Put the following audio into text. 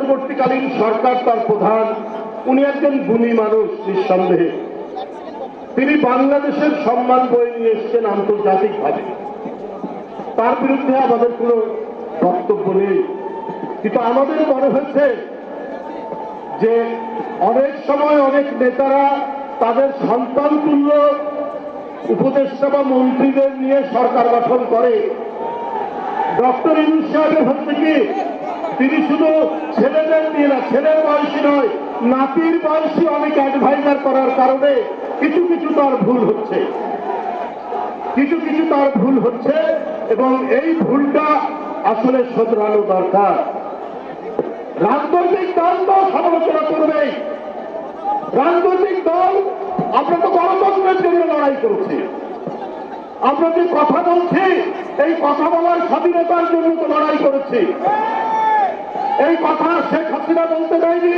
অন্তর্বর্তীকালীন সরকার তার প্রধান। উনি একজন গুণী মানুষ, নিঃসন্দেহে। তিনি বাংলাদেশের সম্মান বয়ে নিয়ে এসছেন আন্তর্জাতিকভাবে। তার বিরুদ্ধে আমাদের কোনো বক্তব্য নেই। কিন্তু আমাদের মনে হচ্ছে যে অনেক সময় অনেক নেতারা তাদের সন্তান তুল্য উপদেষ্টা বা মন্ত্রীদের নিয়ে সরকার গঠন করে। ডক্টর ইউনুস সাহেবের হচ্ছে কি তিনি শুধু ছেলেদের নিয়ে না ছেলের বয়সী নয়, নাতির বয়সী অনেক অ্যাডভাইজার করার কারণে কিছু কিছু তার ভুল হচ্ছে। কিছু কিছু তার ভুল হচ্ছে এবং এই ভুলটা আসলে শোধরানো দরকার। রাজনৈতিক দল তো সমালোচনা করবে রাজনৈতিক দল, আমরা তো গণতন্ত্রের জন্য লড়াই করছি। আমরা যে কথা বলছি, এই কথা বলার স্বাধীনতার জন্য তো লড়াই করেছি। এই কথা শেখ হাসিনা বলতে দেয়নি।